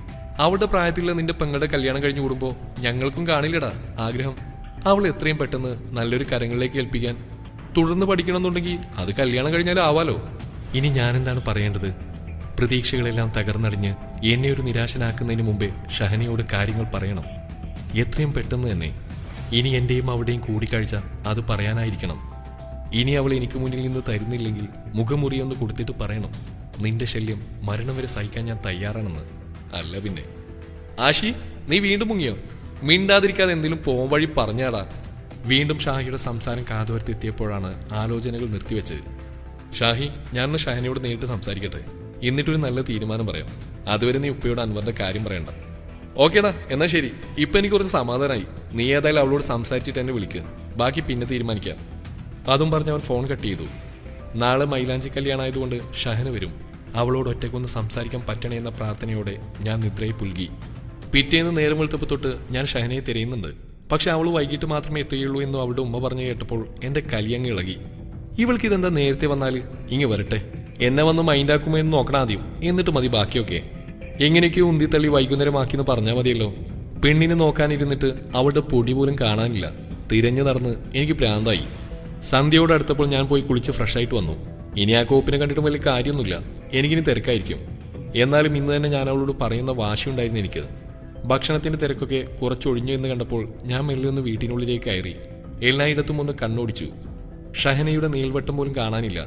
Speaker 1: അവളുടെ പ്രായത്തിലുള്ള നിന്റെ പെങ്ങളുടെ കല്യാണം കഴിഞ്ഞു കൂടുമ്പോ ഞങ്ങൾക്കും കാണില്ലടാ ആഗ്രഹം അവൾ എത്രയും പെട്ടെന്ന് നല്ലൊരു കരങ്ങളിലേക്ക് ഏൽപ്പിക്കാൻ തുടർന്ന് പഠിക്കണമെന്നുണ്ടെങ്കിൽ അത് കല്യാണം കഴിഞ്ഞാലും ആവാലോ ഇനി ഞാനെന്താണ് പറയേണ്ടത് പ്രതീക്ഷകളെല്ലാം തകർന്നടിഞ്ഞ് എന്നെ ഒരു നിരാശനാക്കുന്നതിന് മുമ്പേ ഷഹനയോട് കാര്യങ്ങൾ പറയണം എത്രയും പെട്ടെന്ന് തന്നെ ഇനി എന്റെയും അവിടെയും കൂടിക്കാഴ്ച അത് പറയാനായിരിക്കണം ഇനി അവൾ എനിക്ക് മുന്നിൽ നിന്ന് തരുന്നില്ലെങ്കിൽ മുഖമുറിയൊന്ന് കൊടുത്തിട്ട് പറയണം നിന്റെ ശല്യം മരണം വരെ സഹിക്കാൻ ഞാൻ തയ്യാറാണെന്ന് അല്ല പിന്നെ ആഷി നീ വീണ്ടും മുങ്ങിയോ മിണ്ടാതിരിക്കാതെ എന്തെങ്കിലും പോം വഴി പറഞ്ഞാടാ വീണ്ടും ഷാഹിയുടെ സംസാരം എത്തിയപ്പോഴാണ് ആലോചനകൾ നിർത്തിവെച്ചത് ഷാഹി ഞാൻ ഷാഹിനയോട് നേരിട്ട് സംസാരിക്കട്ടെ എന്നിട്ടൊരു നല്ല തീരുമാനം പറയാം അതുവരെ നീ ഉപ്പയോട് അൻവറിന്റെ കാര്യം പറയണ്ട ഓക്കേടാ എന്നാ ശരി ഇപ്പൊ എനിക്ക് കുറച്ച് സമാധാനമായി നീ ഏതായാലും അവളോട് സംസാരിച്ചിട്ട് എന്നെ വിളിക്കുക ബാക്കി പിന്നെ തീരുമാനിക്കാം അതും പറഞ്ഞ് അവൻ ഫോൺ കട്ട് ചെയ്തു നാളെ മൈലാഞ്ചി കല്യാണമായതുകൊണ്ട് ഷഹന വരും അവളോട് ഒറ്റയ്ക്കൊന്ന് സംസാരിക്കാൻ പറ്റണേ എന്ന പ്രാർത്ഥനയോടെ ഞാൻ നിദ്രയെ പുൽകി പിറ്റേന്ന് നേരം വെളുത്തപ്പോൾ തൊട്ട് ഞാൻ ഷഹനയെ തിരയുന്നുണ്ട് പക്ഷെ അവൾ വൈകിട്ട് മാത്രമേ എത്തുകയുള്ളൂ എന്ന് അവളുടെ ഉമ്മ പറഞ്ഞു കേട്ടപ്പോൾ എന്റെ കലിയങ്ങ് ഇളകി ഇവൾക്ക് ഇതെന്താ നേരത്തെ വന്നാൽ ഇങ്ങ് വരട്ടെ എന്നെ വന്ന് മൈൻഡാക്കുമോ എന്ന് നോക്കണം ആദ്യം എന്നിട്ട് മതി ബാക്കിയൊക്കെ എങ്ങനെയൊക്കെ ഉന്തിത്തള്ളി വൈകുന്നേരമാക്കിയെന്ന് പറഞ്ഞാൽ മതിയല്ലോ പെണ്ണിനെ നോക്കാനിരുന്നിട്ട് അവളുടെ പൊടി പോലും കാണാനില്ല തിരഞ്ഞു നടന്ന് എനിക്ക് പ്രാന്തായി സന്ധ്യയോട് അടുത്തപ്പോൾ ഞാൻ പോയി കുളിച്ച് ഫ്രഷായിട്ട് വന്നു ഇനി ആ കോപ്പിനെ കണ്ടിട്ട് വലിയ കാര്യമൊന്നുമില്ല എനിക്കിനി തിരക്കായിരിക്കും എന്നാലും ഇന്ന് തന്നെ ഞാൻ അവളോട് പറയുന്ന വാശിയുണ്ടായിരുന്നു എനിക്ക് ഭക്ഷണത്തിന്റെ തിരക്കൊക്കെ കുറച്ചൊഴിഞ്ഞു എന്ന് കണ്ടപ്പോൾ ഞാൻ മെല്ലെ ഒന്ന് വീട്ടിനുള്ളിലേക്ക് കയറി എല്ലായിടത്തും ഒന്ന് കണ്ണോടിച്ചു ഷഹനയുടെ നീൽവട്ടം പോലും കാണാനില്ല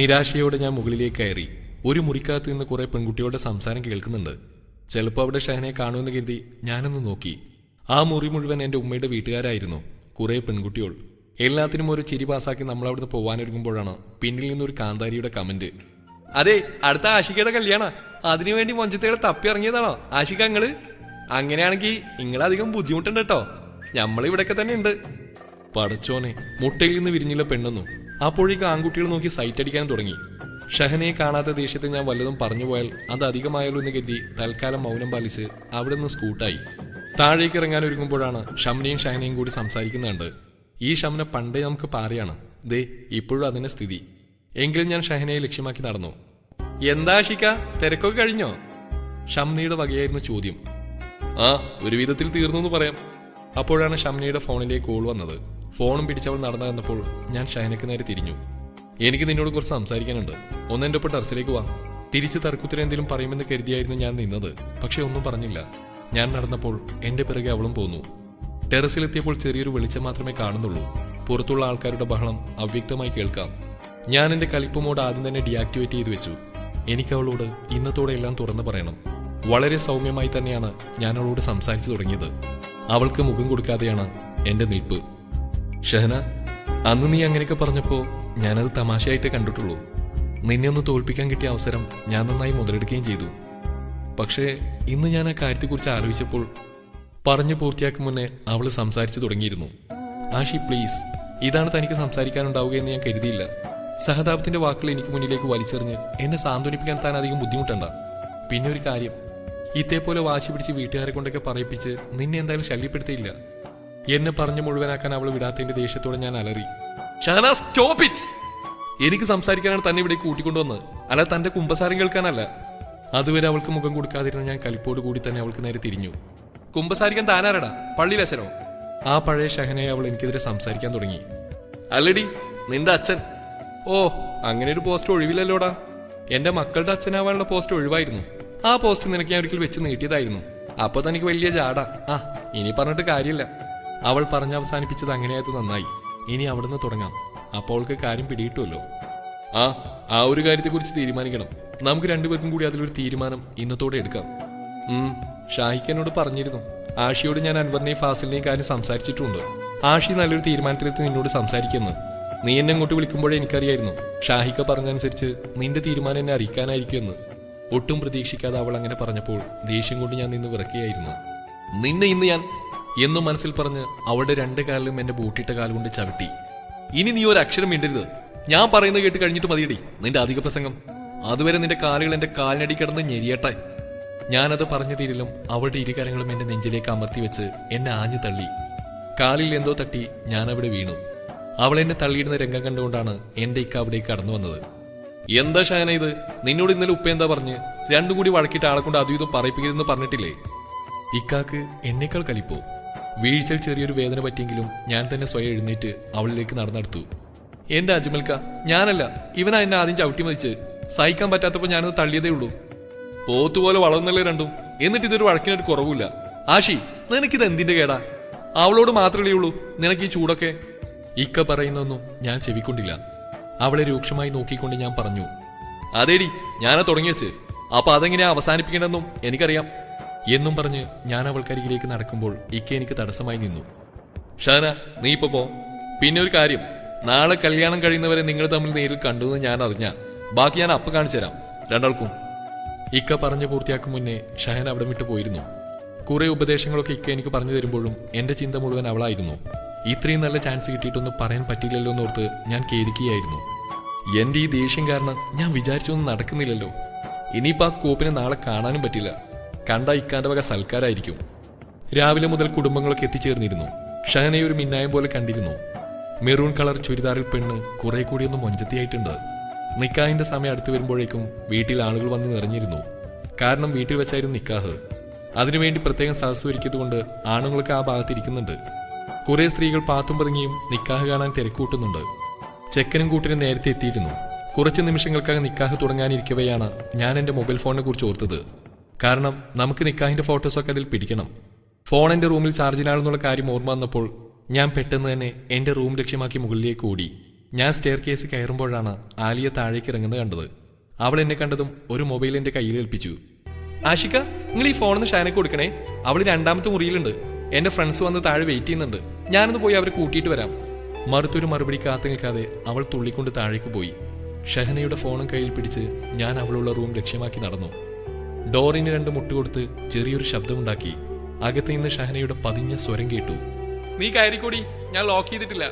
Speaker 1: നിരാശയോടെ ഞാൻ മുകളിലേക്ക് കയറി ഒരു മുറിക്കകത്ത് നിന്ന് കുറെ പെൺകുട്ടികളുടെ സംസാരം കേൾക്കുന്നുണ്ട് ചിലപ്പോൾ അവിടെ ഷഹനെ കാണുമെന്ന് കരുതി ഞാനൊന്ന് നോക്കി ആ മുറി മുഴുവൻ എൻ്റെ ഉമ്മയുടെ വീട്ടുകാരായിരുന്നു കുറെ പെൺകുട്ടികൾ എല്ലാത്തിനും ഒരു ചിരി പാസാക്കി നമ്മൾ അവിടുന്ന് പോവാനൊരുങ്ങുമ്പോഴാണ് പിന്നിൽ നിന്നൊരു കാന്താരിയുടെ കമന്റ് അതെ അടുത്ത ആഷികയുടെ കല്യാണ അതിനുവേണ്ടി മൊഞ്ചത്തേടെ തപ്പി ഇറങ്ങിയതാണോ ആഷിക അങ്ങള് അങ്ങനെയാണെങ്കിൽ നിങ്ങളധികം ബുദ്ധിമുട്ടുണ്ട് കേട്ടോ നമ്മൾ ഇവിടെയൊക്കെ തന്നെ ഉണ്ട് പടച്ചോനെ മുട്ടയിൽ നിന്ന് വിരിഞ്ഞില്ല പെണ്ണൊന്നും അപ്പോഴേക്ക് ആൺകുട്ടികൾ നോക്കി സൈറ്റ് അടിക്കാൻ തുടങ്ങി ഷഹനയെ കാണാത്ത ദേഷ്യത്തിൽ ഞാൻ വല്ലതും പറഞ്ഞു പോയാൽ അത് അധികമായാലോ എന്ന് കരുതി തൽക്കാലം മൗനം പാലിച്ച് അവിടെ നിന്ന് സ്കൂട്ടായി താഴേക്ക് ഇറങ്ങാൻ ഒരുങ്ങുമ്പോഴാണ് ഷംനയും ഷഹനയും കൂടി സംസാരിക്കുന്നുണ്ട് ഈ ഷംന പണ്ടേ നമുക്ക് പാറിയാണ് ദേ ഇപ്പോഴും അതിന്റെ സ്ഥിതി എങ്കിലും ഞാൻ ഷഹനയെ ലക്ഷ്യമാക്കി നടന്നു എന്താ ഷിക്ക തിരക്കൊക്കെ കഴിഞ്ഞോ ഷംനയുടെ വകയായിരുന്നു ചോദ്യം ആ ഒരു വിധത്തിൽ തീർന്നു എന്ന് പറയാം അപ്പോഴാണ് ഷംനയുടെ ഫോണിലേക്ക് കോൾ വന്നത് ഫോണും പിടിച്ചവൾ നടന്നു വന്നപ്പോൾ ഞാൻ ഷഹനയ്ക്ക് നേരെ തിരിഞ്ഞു എനിക്ക് നിന്നോട് കുറച്ച് സംസാരിക്കാനുണ്ട് ഒന്ന് എന്റെ ഒപ്പം ടെറസിലേക്ക് വാ തിരിച്ച് തർക്കുത്തരം എന്തെങ്കിലും പറയുമെന്ന് കരുതിയായിരുന്നു ഞാൻ നിന്നത് പക്ഷെ ഒന്നും പറഞ്ഞില്ല ഞാൻ നടന്നപ്പോൾ എൻ്റെ പിറകെ അവളും പോന്നു ടെറസിലെത്തിയപ്പോൾ ചെറിയൊരു വെളിച്ചം മാത്രമേ കാണുന്നുള്ളൂ പുറത്തുള്ള ആൾക്കാരുടെ ബഹളം അവ്യക്തമായി കേൾക്കാം ഞാൻ എൻ്റെ കളിപ്പ് മോഡ് ആദ്യം തന്നെ ഡിയാക്ടിവേറ്റ് ചെയ്തു വെച്ചു എനിക്ക് അവളോട് ഇന്നത്തോടെ എല്ലാം തുറന്നു പറയണം വളരെ സൗമ്യമായി തന്നെയാണ് ഞാൻ അവളോട് സംസാരിച്ചു തുടങ്ങിയത് അവൾക്ക് മുഖം കൊടുക്കാതെയാണ് എൻ്റെ നിൽപ്പ് ഷഹന അന്ന് നീ അങ്ങനെയൊക്കെ പറഞ്ഞപ്പോൾ ഞാനത് തമാശയായിട്ടേ കണ്ടിട്ടുള്ളൂ നിന്നെ ഒന്ന് തോൽപ്പിക്കാൻ കിട്ടിയ അവസരം ഞാൻ നന്നായി മുതലെടുക്കുകയും ചെയ്തു പക്ഷേ ഇന്ന് ഞാൻ ആ കാര്യത്തെക്കുറിച്ച് ആലോചിച്ചപ്പോൾ പറഞ്ഞു പൂർത്തിയാക്കും മുന്നേ അവൾ സംസാരിച്ചു തുടങ്ങിയിരുന്നു ആഷി പ്ലീസ് ഇതാണ് തനിക്ക് സംസാരിക്കാനുണ്ടാവുകയെന്ന് ഞാൻ കരുതിയില്ല സഹതാപത്തിന്റെ വാക്കുകൾ എനിക്ക് മുന്നിലേക്ക് വലിച്ചെറിഞ്ഞ് എന്നെ സാന്ത്വനിപ്പിക്കാൻ താൻ അധികം ബുദ്ധിമുട്ടണ്ട പിന്നെ ഒരു കാര്യം ഇതേപോലെ വാശി പിടിച്ച് വീട്ടുകാരെ കൊണ്ടൊക്കെ പറയിപ്പിച്ച് നിന്നെ എന്തായാലും ശല്യപ്പെടുത്തിയില്ല എന്നെ പറഞ്ഞു മുഴുവനാക്കാൻ അവൾ വിടാത്തതിന്റെ ദേഷ്യത്തോടെ ഞാൻ അലറി ഷഹന സ്റ്റോപ്പ് ഇറ്റ് എനിക്ക് സംസാരിക്കാനാണ് തന്നെ ഇവിടെ കൂട്ടിക്കൊണ്ടുവന്നത് അല്ല തന്റെ കുമ്പസാരം കേൾക്കാനല്ല അതുവരെ അവൾക്ക് മുഖം കൊടുക്കാതിരുന്ന ഞാൻ കലിപ്പോട് കൂടി തന്നെ അവൾക്ക് നേരെ തിരിഞ്ഞു കുമ്പസാരിക്കാൻ താനാരടാ പള്ളി വെച്ചനോ ആ പഴയ ഷഹനെ അവൾ എനിക്കെതിരെ സംസാരിക്കാൻ തുടങ്ങി അല്ലടി നിന്റെ അച്ഛൻ ഓ അങ്ങനെ ഒരു പോസ്റ്റ് ഒഴിവില്ലല്ലോടാ എന്റെ മക്കളുടെ അച്ഛനാവാനുള്ള പോസ്റ്റ് ഒഴിവായിരുന്നു ആ പോസ്റ്റ് നിനക്ക് ഞാൻ ഒരിക്കൽ വെച്ച് നീട്ടിയതായിരുന്നു അപ്പോൾ തനിക്ക് വലിയ ജാട ആ ഇനി പറഞ്ഞിട്ട് കാര്യമില്ല അവൾ അവസാനിപ്പിച്ചത് അങ്ങനെയായത് നന്നായി ഇനി അവിടുന്ന് തുടങ്ങാം അപ്പോൾ കാര്യം പിടിയിട്ടുമല്ലോ ആ ആ ഒരു കാര്യത്തെക്കുറിച്ച് തീരുമാനിക്കണം നമുക്ക് രണ്ടുപേർക്കും കൂടി അതിലൊരു തീരുമാനം ഇന്നത്തോടെ എടുക്കാം ഷാഹിക്ക് എന്നോട് പറഞ്ഞിരുന്നു ആഷിയോട് ഞാൻ അൻവറിനെയും ഫാസിലിനെയും കാര്യം സംസാരിച്ചിട്ടുണ്ട് ആഷി നല്ലൊരു തീരുമാനത്തിലെത്തി നിന്നോട് സംസാരിക്കുന്നു നീ എന്നെ അങ്ങോട്ട് വിളിക്കുമ്പോഴേ എനിക്കറിയായിരുന്നു ഷാഹിക്ക പറഞ്ഞനുസരിച്ച് നിന്റെ തീരുമാനം എന്നെ എന്ന് ഒട്ടും പ്രതീക്ഷിക്കാതെ അവൾ അങ്ങനെ പറഞ്ഞപ്പോൾ ദേഷ്യം കൊണ്ട് ഞാൻ നിന്ന് വിറക്കുകയായിരുന്നു നിന്നെ ഇന്ന് ഞാൻ എന്നും മനസ്സിൽ പറഞ്ഞ് അവളുടെ രണ്ട് കാലിലും എന്റെ ബൂട്ടിട്ട കാലുകൊണ്ട് ചവിട്ടി ഇനി നീ ഒരു അക്ഷരം മിണ്ടരുത് ഞാൻ പറയുന്നത് കേട്ട് കഴിഞ്ഞിട്ട് മതിയടി നിന്റെ അധിക പ്രസംഗം അതുവരെ നിന്റെ കാലുകൾ എന്റെ കാലിനടി കിടന്ന് ഞെരിയട്ടെ ഞാനത് പറഞ്ഞു തീരിലും അവളുടെ ഇരുകരങ്ങളും എന്റെ നെഞ്ചിലേക്ക് അമർത്തി വെച്ച് എന്നെ ആഞ്ഞു തള്ളി കാലിൽ എന്തോ തട്ടി ഞാനവിടെ വീണു അവൾ എന്നെ തള്ളിയിടുന്ന രംഗം കണ്ടുകൊണ്ടാണ് എന്റെ ഇക്ക അവിടേക്ക് കടന്നു വന്നത് എന്താ ഷാന ഇത് നിന്നോട് ഇന്നലെ ഉപ്പ എന്താ പറഞ്ഞ് രണ്ടും കൂടി വഴക്കിട്ട് ആളെ കൊണ്ട് അതും ഇതും പറയിപ്പിക്കരുതെന്ന് പറഞ്ഞിട്ടില്ലേ ഇക്കാക്ക് എന്നേക്കാൾ കലിപ്പോ വീഴ്ചയിൽ ചെറിയൊരു വേദന പറ്റിയെങ്കിലും ഞാൻ തന്നെ സ്വയം എഴുന്നേറ്റ് അവളിലേക്ക് നടന്നെടുത്തു എന്റെ അജ്മൽക്ക ഞാനല്ല ഇവനാ എന്നെ ആദ്യം ചവിട്ടി മതിച്ച് സഹിക്കാൻ പറ്റാത്തപ്പോൾ ഞാനത് തള്ളിയതേ ഉള്ളൂ പോത്തുപോലെ വളർന്നല്ലേ രണ്ടും എന്നിട്ട് ഇതൊരു വഴക്കിനൊരു കുറവില്ല ആഷി നിനക്കിത് എന്തിന്റെ കേടാ അവളോട് മാത്രമേ ഉള്ളൂ നിനക്ക് ഈ ചൂടൊക്കെ ഇക്ക പറയുന്നൊന്നും ഞാൻ ചെവിക്കൊണ്ടില്ല അവളെ രൂക്ഷമായി നോക്കിക്കൊണ്ട് ഞാൻ പറഞ്ഞു അതേടി ഞാനാ തുടങ്ങിയച്ച് അപ്പൊ അതെങ്ങനെയാ അവസാനിപ്പിക്കണമെന്നും എനിക്കറിയാം എന്നും പറഞ്ഞ് ഞാൻ അവൾക്കരികിലേക്ക് നടക്കുമ്പോൾ ഇക്ക എനിക്ക് തടസ്സമായി നിന്നു ഷാന നീ ഇപ്പൊ പോ പിന്നെ ഒരു കാര്യം നാളെ കല്യാണം കഴിയുന്നവരെ നിങ്ങൾ തമ്മിൽ നേരിൽ കണ്ടു എന്ന് ഞാൻ അറിഞ്ഞ ബാക്കി ഞാൻ അപ്പ കാണിച്ചു തരാം രണ്ടാൾക്കും ഇക്ക പറഞ്ഞു പൂർത്തിയാക്കും മുന്നേ ഷഹൻ അവിടെ വിട്ടു പോയിരുന്നു കുറെ ഉപദേശങ്ങളൊക്കെ ഇക്ക എനിക്ക് പറഞ്ഞു തരുമ്പോഴും എന്റെ ചിന്ത മുഴുവൻ അവളായിരുന്നു ഇത്രയും നല്ല ചാൻസ് കിട്ടിയിട്ടൊന്നും പറയാൻ പറ്റില്ലല്ലോ എന്നോർത്ത് ഞാൻ ഖേദിക്കുകയായിരുന്നു എൻ്റെ ഈ ദേഷ്യം കാരണം ഞാൻ വിചാരിച്ചൊന്നും നടക്കുന്നില്ലല്ലോ ഇനിയിപ്പോ ആ കോപ്പിനെ നാളെ കാണാനും പറ്റില്ല കണ്ട ഇക്കാന്റെ വക സൽക്കാരായിരിക്കും രാവിലെ മുതൽ കുടുംബങ്ങളൊക്കെ എത്തിച്ചേർന്നിരുന്നു ഷഹനയെ ഒരു മിന്നായം പോലെ കണ്ടിരുന്നു മെറൂൺ കളർ ചുരിദാറിൽ പെണ്ണ് കുറെ ഒന്ന് മൊഞ്ചത്തിയായിട്ടുണ്ട് നിക്കാഹിന്റെ സമയം അടുത്തു വരുമ്പോഴേക്കും വീട്ടിൽ ആളുകൾ വന്ന് നിറഞ്ഞിരുന്നു കാരണം വീട്ടിൽ വെച്ചായിരുന്നു നിക്കാഹ് അതിനുവേണ്ടി പ്രത്യേകം സദസ് ഒരുക്കിയതുകൊണ്ട് ആണുങ്ങളൊക്കെ ആ ഭാഗത്തിരിക്കുന്നുണ്ട് കുറെ സ്ത്രീകൾ പാത്തും പതുങ്ങിയും നിക്കാഹ് കാണാൻ തിരക്കൂട്ടുന്നുണ്ട് ചെക്കനും കൂട്ടിനും നേരത്തെ എത്തിയിരുന്നു കുറച്ച് നിമിഷങ്ങൾക്കകം നിക്കാഹ് തുടങ്ങാനിരിക്കവെയാണ് ഞാൻ എൻ്റെ മൊബൈൽ ഫോണിനെ കുറിച്ച് ഓർത്തത് കാരണം നമുക്ക് നിക്കാഹിൻ്റെ ഫോട്ടോസൊക്കെ അതിൽ പിടിക്കണം ഫോൺ എൻ്റെ റൂമിൽ ചാർജിനാണെന്നുള്ള കാര്യം ഓർമ്മ വന്നപ്പോൾ ഞാൻ പെട്ടെന്ന് തന്നെ എൻ്റെ റൂം ലക്ഷ്യമാക്കി മുകളിലേക്ക് ഓടി ഞാൻ സ്റ്റെയർ കേസ് കയറുമ്പോഴാണ് ആലിയ താഴേക്ക് ഇറങ്ങുന്നത് കണ്ടത് അവൾ എന്നെ കണ്ടതും ഒരു മൊബൈൽ എൻ്റെ കയ്യിൽ ഏൽപ്പിച്ചു ആഷിക നിങ്ങൾ ഈ ഫോണിന്ന് ഷാനക്ക് കൊടുക്കണേ അവൾ രണ്ടാമത്തെ മുറിയിലുണ്ട് എൻ്റെ ഫ്രണ്ട്സ് വന്ന് താഴെ വെയിറ്റ് ചെയ്യുന്നുണ്ട് ഞാനൊന്ന് പോയി അവരെ കൂട്ടിയിട്ട് വരാം മറുത്തൊരു മറുപടി കാത്തു നിൽക്കാതെ അവൾ തുള്ളിക്കൊണ്ട് താഴേക്ക് പോയി ഷഹനയുടെ ഫോണും കയ്യിൽ പിടിച്ച് ഞാൻ അവളുള്ള റൂം ലക്ഷ്യമാക്കി നടന്നു ഡോറിന് രണ്ട് മുട്ടുകൊടുത്ത് ചെറിയൊരു ശബ്ദമുണ്ടാക്കി അകത്ത് നിന്ന് ഷഹനയുടെ പതിഞ്ഞ സ്വരം കേട്ടു നീ കയറിക്കൂടി ഞാൻ ലോക്ക് ചെയ്തിട്ടില്ല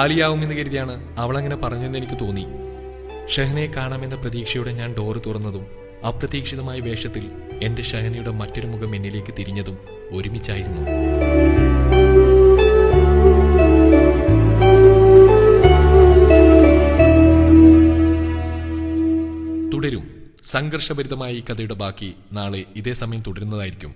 Speaker 1: ആലിയാവും എന്ന് കരുതിയാണ് അവൾ അങ്ങനെ പറഞ്ഞതെന്ന് എനിക്ക് തോന്നി ഷഹനയെ കാണാമെന്ന പ്രതീക്ഷയോടെ ഞാൻ ഡോറ് തുറന്നതും അപ്രതീക്ഷിതമായ വേഷത്തിൽ എൻ്റെ ഷഹനയുടെ മറ്റൊരു മുഖം എന്നിലേക്ക് തിരിഞ്ഞതും ഒരുമിച്ചായിരുന്നു തുടരും സംഘർഷഭരിതമായ ഈ കഥയുടെ ബാക്കി നാളെ ഇതേ സമയം തുടരുന്നതായിരിക്കും